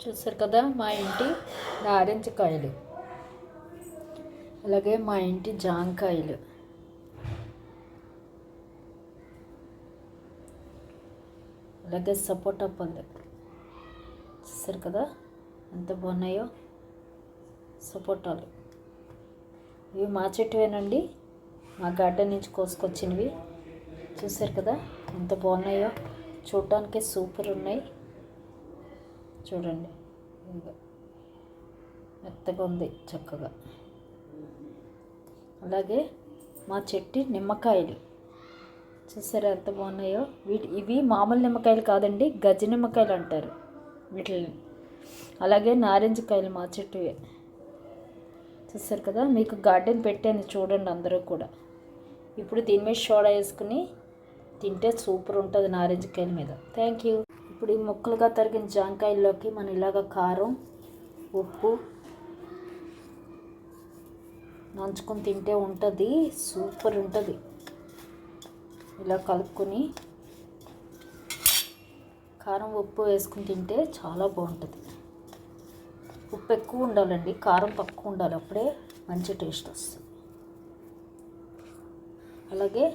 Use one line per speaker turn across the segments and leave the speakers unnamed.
చూసారు కదా మా ఇంటి నారింజ కాయలు. అలాగే మా ఇంటి జాంకాయలు. అలాగే సపోటా పళ్ళు చూసారు కదా ఎంత బాగున్నాయో సపోటాలు. ఇవి మా చెట్టువేనండి. మా గార్డెన్ నుంచి కోసుకొచ్చినవి. చూసారు కదా ఎంత బాగున్నాయో. చూడటానికి సూపర్ ఉన్నాయి. చూడండి. ఇంకా మెత్తగా ఉంది చక్కగా. అలాగే మా చెట్టు నిమ్మకాయలు. చూసారా ఎంత బాగున్నాయో? వీటి ఇవి మామూలు నిమ్మకాయలు కాదండి గజ నిమ్మకాయలు అంటారు వీటిని అలాగే నారింజ కాయలు మా చెట్టువే. చూసారు కదా మీకు గార్డెన్ పెట్టాను చూడండి అందరూ కూడా. ఇప్పుడు దీని మీద షోడా వేసుకుని తింటే సూపర్ ఉంటుంది నారింజ కాయల మీద. Thank you. ఇప్పుడు ఈ ముక్కలుగా తరిగిన జాంకాయల్లోకి మనం ఇలాగ కారం ఉప్పు నంచుకొని తింటే ఉంటుంది సూపర్ ఉంటుంది. ఇలా కలుపుకొని కారం ఉప్పు వేసుకుని తింటే చాలా బాగుంటుంది. ఉప్పు ఎక్కువ ఉండాలండి కారం తక్కువ ఉండాలి అప్పుడే మంచి టేస్ట్ వస్తుంది. అలాగే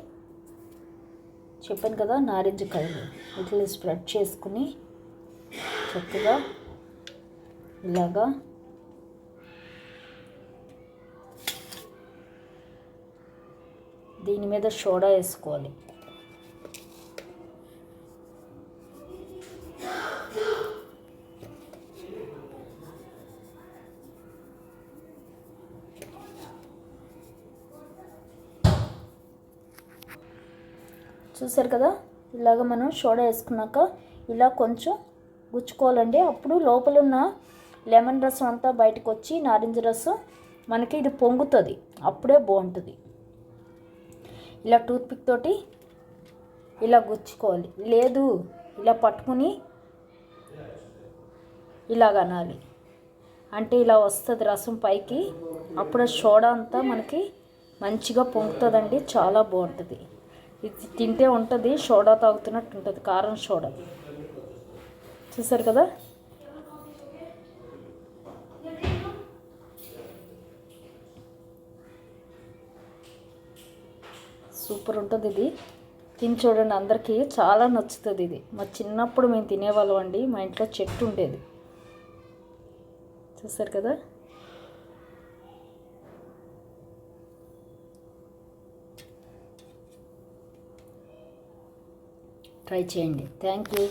చెప్పాను కదా నారింజ కాయలు ఇట్లా స్ప్రెడ్ చేసుకుని చక్కగా ఇలాగా దీని మీద సోడా వేసుకోవాలి. చూసారు కదా? ఇలాగ మనం సోడా వేసుకున్నాక ఇలా కొంచెం గుచ్చుకోవాలండి. అప్పుడు లోపల ఉన్న లెమన్ రసం అంతా బయటకు వచ్చి నారింజ రసం మనకి ఇది పొంగుతుంది. అప్పుడే బాగుంటుంది. ఇలా టూత్పిక్ తోటి ఇలా గుచ్చుకోవాలి. లేదు ఇలా పట్టుకుని ఇలాగ అనాలి. అంటే ఇలా వస్తుంది రసం పైకి. అప్పుడు సోడా అంతా మనకి మంచిగా పొంగుతుందండి. చాలా బాగుంటుంది. ఇది తింటే ఉంటుంది సోడా తాగుతున్నట్టు ఉంటుంది కారం సోడా. చూసారు కదా? సూపర్ ఉంటుంది ఇది. తిని చూడండి అందరికీ చాలా నచ్చుతుంది ఇది. మా చిన్నప్పుడు మేము తినేవాళ్ళం అండి మా ఇంట్లో చెట్టు ఉండేది. చూసారు కదా? ట్రై చేయండి థ్యాంక్ యూ